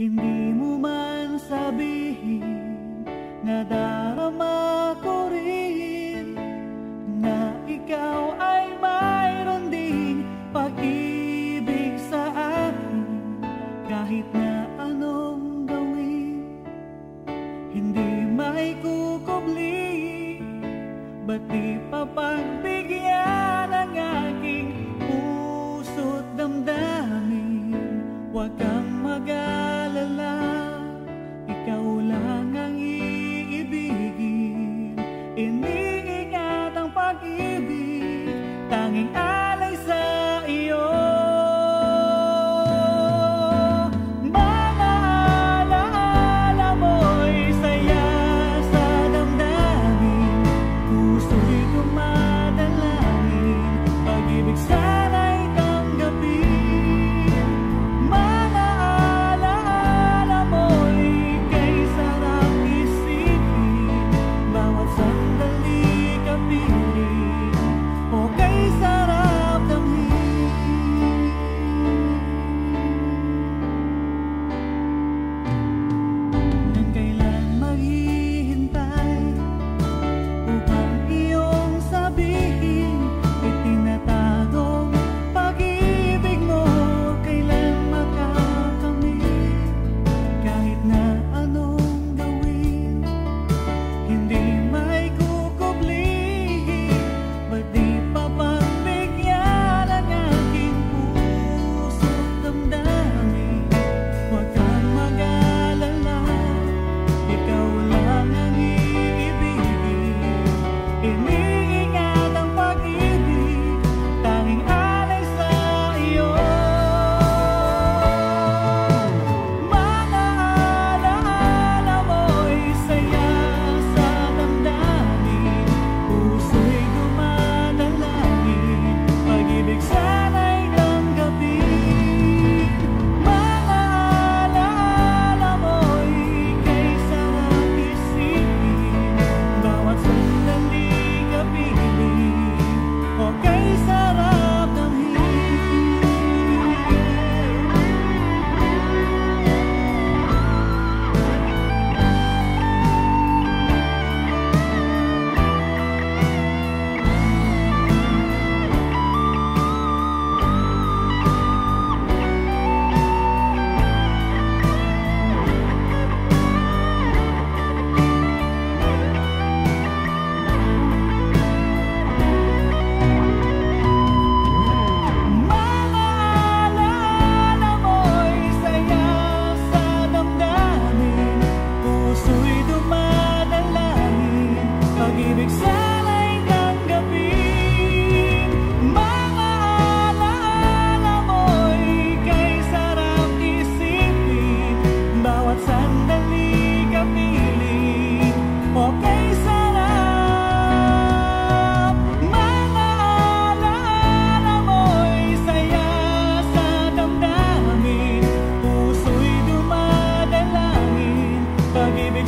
Hindi mo man sabihin na darama ko rin Na ikaw ay mayroon ding pag-ibig sa akin Kahit na anong gawin. Hindi may kukubli Ba't di papagbigyan ang aking Huwag kang mag-alala, ikaw lang ang iibig. sandali ka piling o kay sarap. Manaalala mo'y saya sa damdamin. Puso'y dumadalangin Pag-ibig